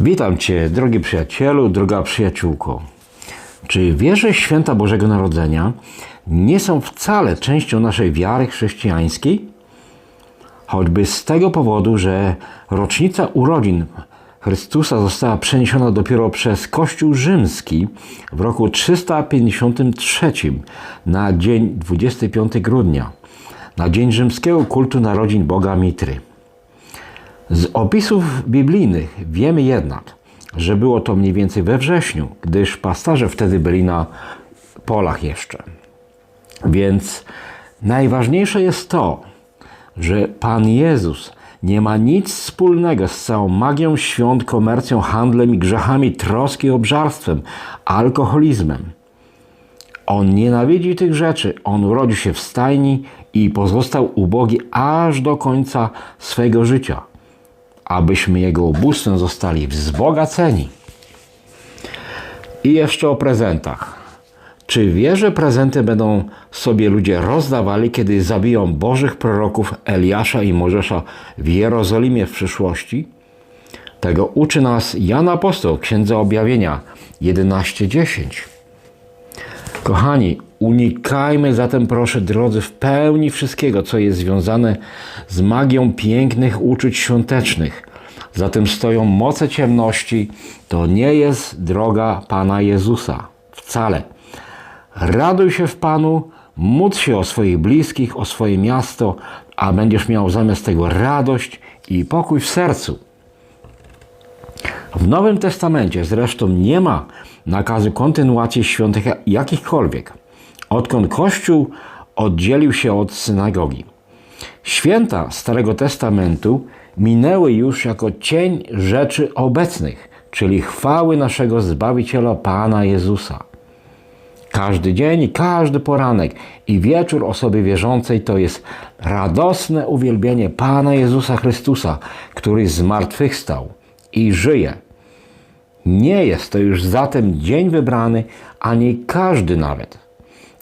Witam Cię, drogi przyjacielu, droga przyjaciółko. Czy wiesz, że święta Bożego Narodzenia nie są wcale częścią naszej wiary chrześcijańskiej? Choćby z tego powodu, że rocznica urodzin Chrystusa została przeniesiona dopiero przez Kościół Rzymski w roku 353 na dzień 25 grudnia, na dzień rzymskiego kultu narodzin Boga Mitry. Z opisów biblijnych wiemy jednak, że było to mniej więcej we wrześniu, gdyż pasterze wtedy byli na polach jeszcze. Więc najważniejsze jest to, że Pan Jezus nie ma nic wspólnego z całą magią świąt, komercją, handlem i grzechami, troski, obżarstwem, alkoholizmem. On nienawidzi tych rzeczy. On urodził się w stajni i pozostał ubogi aż do końca swego życia, abyśmy Jego ubóstwem zostali wzbogaceni. I jeszcze o prezentach. Czy wie, że prezenty będą sobie ludzie rozdawali, kiedy zabiją bożych proroków Eliasza i Mojżesza w Jerozolimie w przyszłości? Tego uczy nas Jan Apostoł, Księdza Objawienia 11:10. Kochani, unikajmy zatem, proszę drodzy, w pełni wszystkiego, co jest związane z magią pięknych uczuć świątecznych. Zatem stoją moce ciemności. To nie jest droga Pana Jezusa. Wcale. Raduj się w Panu, módl się o swoich bliskich, o swoje miasto, a będziesz miał zamiast tego radość i pokój w sercu. W Nowym Testamencie zresztą nie ma nakazu kontynuacji świąt jakichkolwiek, odkąd Kościół oddzielił się od synagogi. Święta Starego Testamentu minęły już jako cień rzeczy obecnych, czyli chwały naszego Zbawiciela Pana Jezusa. Każdy dzień, każdy poranek i wieczór osoby wierzącej to jest radosne uwielbienie Pana Jezusa Chrystusa, który zmartwychwstał i żyje. Nie jest to już zatem dzień wybrany, ani każdy nawet.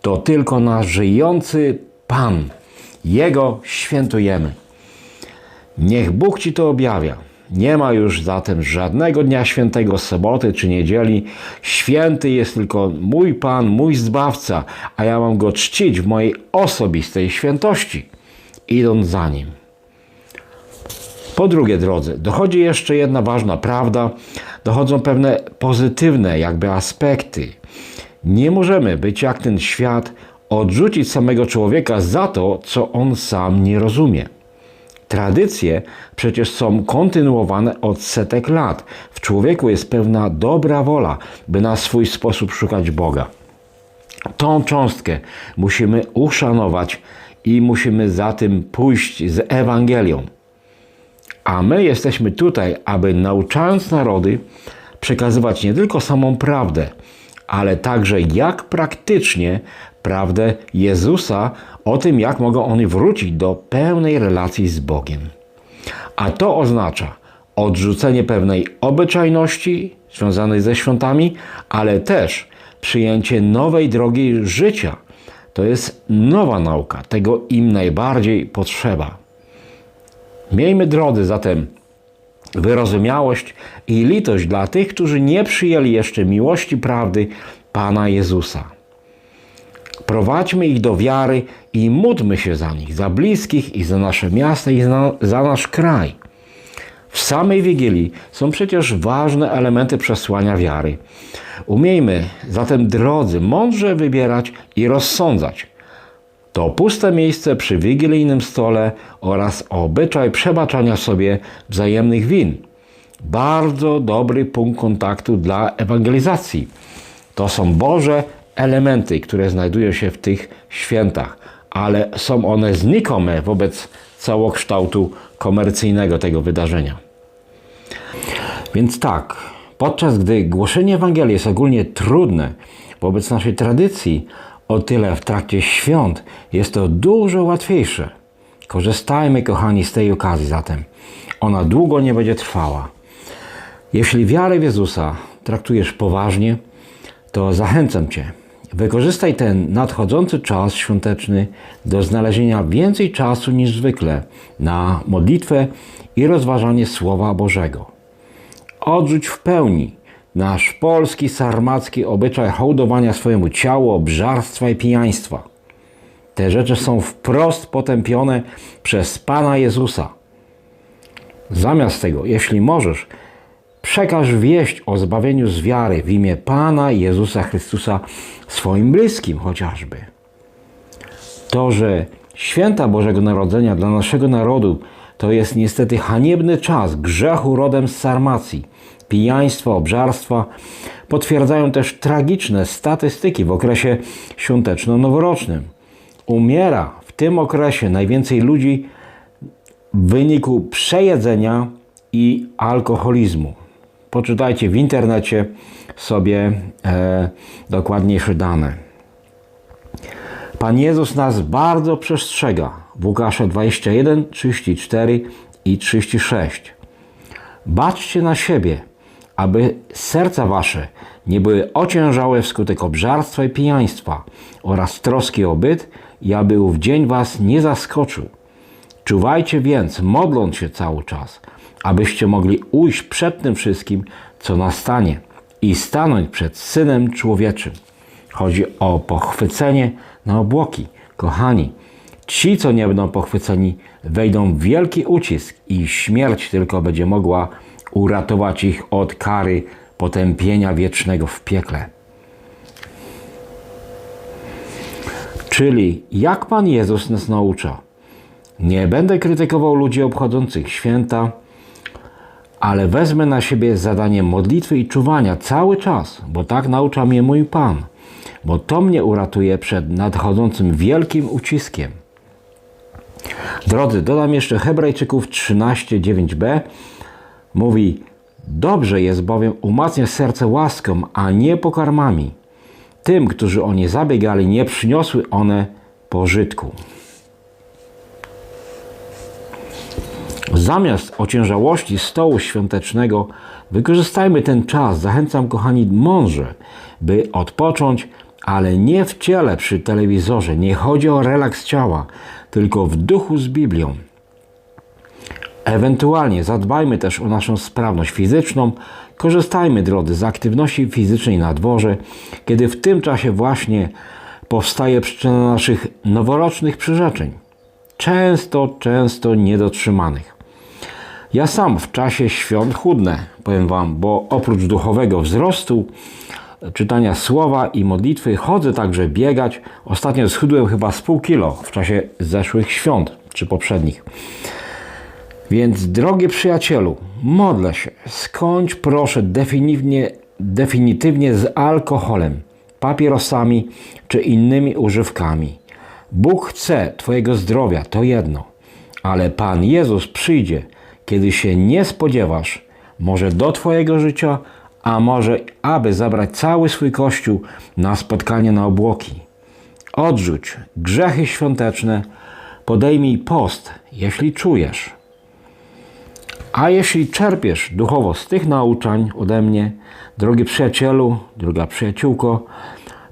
To tylko nasz żyjący Pan. Jego świętujemy. Niech Bóg Ci to objawia. Nie ma już zatem żadnego dnia świętego, soboty czy niedzieli. Święty jest tylko mój Pan, mój Zbawca, a ja mam Go czcić w mojej osobistej świętości, idąc za Nim. Po drugie, drodzy, dochodzi jeszcze jedna ważna prawda, dochodzą pewne pozytywne jakby aspekty. Nie możemy być jak ten świat, odrzucić samego człowieka za to, co on sam nie rozumie. Tradycje przecież są kontynuowane od setek lat. W człowieku jest pewna dobra wola, by na swój sposób szukać Boga. Tą cząstkę musimy uszanować i musimy za tym pójść z Ewangelią. A my jesteśmy tutaj, aby nauczając narody, przekazywać nie tylko samą prawdę, ale także jak praktycznie prawdę Jezusa o tym, jak mogą oni wrócić do pełnej relacji z Bogiem. A to oznacza odrzucenie pewnej obyczajności związanej ze świątami, ale też przyjęcie nowej drogi życia. To jest nowa nauka, tego im najbardziej potrzeba. Miejmy drodzy zatem wyrozumiałość i litość dla tych, którzy nie przyjęli jeszcze miłości prawdy Pana Jezusa. Prowadźmy ich do wiary i módlmy się za nich, za bliskich i za nasze miasto i za, za nasz kraj. W samej Wigilii są przecież ważne elementy przesłania wiary. Umiejmy zatem, drodzy, mądrze wybierać i rozsądzać. To puste miejsce przy wigilijnym stole oraz obyczaj przebaczania sobie wzajemnych win. Bardzo dobry punkt kontaktu dla ewangelizacji. To są Boże elementy, które znajdują się w tych świętach, ale są one znikome wobec całokształtu komercyjnego tego wydarzenia. Więc tak, podczas gdy głoszenie Ewangelii jest ogólnie trudne wobec naszej tradycji, o tyle w trakcie świąt jest to dużo łatwiejsze. Korzystajmy, kochani, z tej okazji zatem. Ona długo nie będzie trwała. Jeśli wiarę w Jezusa traktujesz poważnie, to zachęcam Cię. Wykorzystaj ten nadchodzący czas świąteczny do znalezienia więcej czasu niż zwykle na modlitwę i rozważanie Słowa Bożego. Odrzuć w pełni nasz polski, sarmacki obyczaj hołdowania swojemu ciału, obżarstwa i pijaństwa. Te rzeczy są wprost potępione przez Pana Jezusa. Zamiast tego, jeśli możesz, przekaż wieść o zbawieniu z wiary w imię Pana Jezusa Chrystusa swoim bliskim chociażby. To, że święta Bożego Narodzenia dla naszego narodu to jest niestety haniebny czas grzechu rodem z Sarmacji, pijaństwa, obżarstwa, potwierdzają też tragiczne statystyki w okresie świąteczno-noworocznym. Umiera w tym okresie najwięcej ludzi w wyniku przejedzenia i alkoholizmu. Poczytajcie w internecie sobie e, dokładniejsze dane. Pan Jezus nas bardzo przestrzega w Łukasza 21, 34 i 36. Baczcie na siebie, aby serca wasze nie były ociężałe wskutek obżarstwa i pijaństwa oraz troski o byt i aby ów dzień was nie zaskoczył. Czuwajcie więc, modląc się cały czas, abyście mogli ujść przed tym wszystkim, co nastanie i stanąć przed Synem Człowieczym. Chodzi o pochwycenie na obłoki. Kochani, ci, co nie będą pochwyceni, wejdą w wielki ucisk i śmierć tylko będzie mogła uratować ich od kary potępienia wiecznego w piekle. Czyli jak Pan Jezus nas naucza? Nie będę krytykował ludzi obchodzących święta, ale wezmę na siebie zadanie modlitwy i czuwania cały czas, bo tak naucza mnie mój Pan, bo to mnie uratuje przed nadchodzącym wielkim uciskiem. Drodzy, dodam jeszcze Hebrajczyków 13:9b. Mówi: Dobrze jest bowiem umacniać serce łaską, a nie pokarmami. Tym, którzy o nie zabiegali, nie przyniosły one pożytku. Zamiast ociężałości stołu świątecznego, wykorzystajmy ten czas. Zachęcam, kochani, mąże, by odpocząć, ale nie w ciele przy telewizorze. Nie chodzi o relaks ciała, tylko w duchu z Biblią. Ewentualnie zadbajmy też o naszą sprawność fizyczną. Korzystajmy, drodzy, z aktywności fizycznej na dworze, kiedy w tym czasie właśnie powstaje przyczyna naszych noworocznych przyrzeczeń. Często, często niedotrzymanych. Ja sam w czasie świąt chudnę, powiem Wam, bo oprócz duchowego wzrostu, czytania słowa i modlitwy, chodzę także biegać. Ostatnio schudłem chyba z pół kilo w czasie zeszłych świąt, czy poprzednich. Więc, drogi przyjacielu, modlę się, skończ proszę definitywnie, definitywnie z alkoholem, papierosami czy innymi używkami. Bóg chce Twojego zdrowia, to jedno, ale Pan Jezus przyjdzie, kiedy się nie spodziewasz, może do Twojego życia, a może aby zabrać cały swój Kościół na spotkanie na obłoki. Odrzuć grzechy świąteczne, podejmij post, jeśli czujesz. A jeśli czerpiesz duchowo z tych nauczań ode mnie, drogi przyjacielu, droga przyjaciółko,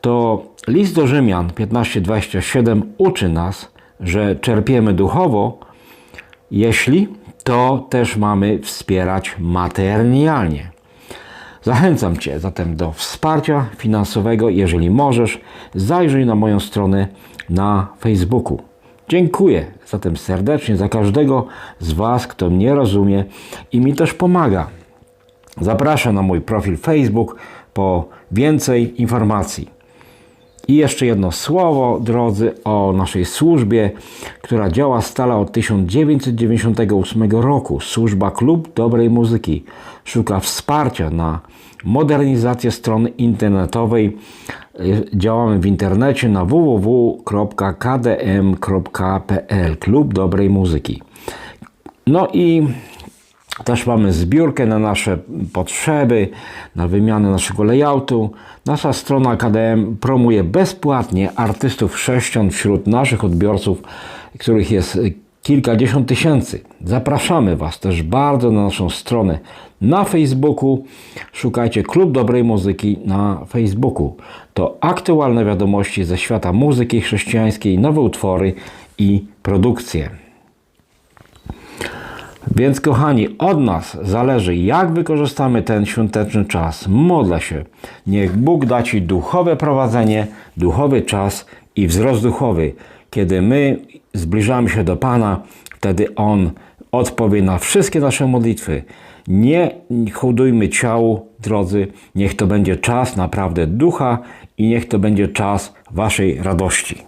to list do Rzymian 15:27 uczy nas, że czerpiemy duchowo, jeśli to też mamy wspierać materialnie. Zachęcam Cię zatem do wsparcia finansowego. Jeżeli możesz, zajrzyj na moją stronę na Facebooku. Dziękuję zatem serdecznie za każdego z Was, kto mnie rozumie i mi też pomaga. Zapraszam na mój profil Facebook po więcej informacji. I jeszcze jedno słowo, drodzy, o naszej służbie, która działa stale od 1998 roku. Służba Klub Dobrej Muzyki szuka wsparcia na modernizację strony internetowej. Działamy w internecie na www.kdm.pl Klub Dobrej Muzyki. No i też mamy zbiórkę na nasze potrzeby, na wymianę naszego layoutu. Nasza strona KDM promuje bezpłatnie artystów chrześcijan wśród naszych odbiorców, których jest kilkadziesiąt tysięcy. Zapraszamy Was też bardzo na naszą stronę na Facebooku. Szukajcie Klub Dobrej Muzyki na Facebooku. To aktualne wiadomości ze świata muzyki chrześcijańskiej, nowe utwory i produkcje. Więc kochani, od nas zależy, jak wykorzystamy ten świąteczny czas. Modlę się. Niech Bóg da Ci duchowe prowadzenie, duchowy czas i wzrost duchowy. Kiedy my zbliżamy się do Pana, wtedy On odpowie na wszystkie nasze modlitwy. Nie hołdujmy ciału, drodzy. Niech to będzie czas naprawdę ducha i niech to będzie czas Waszej radości.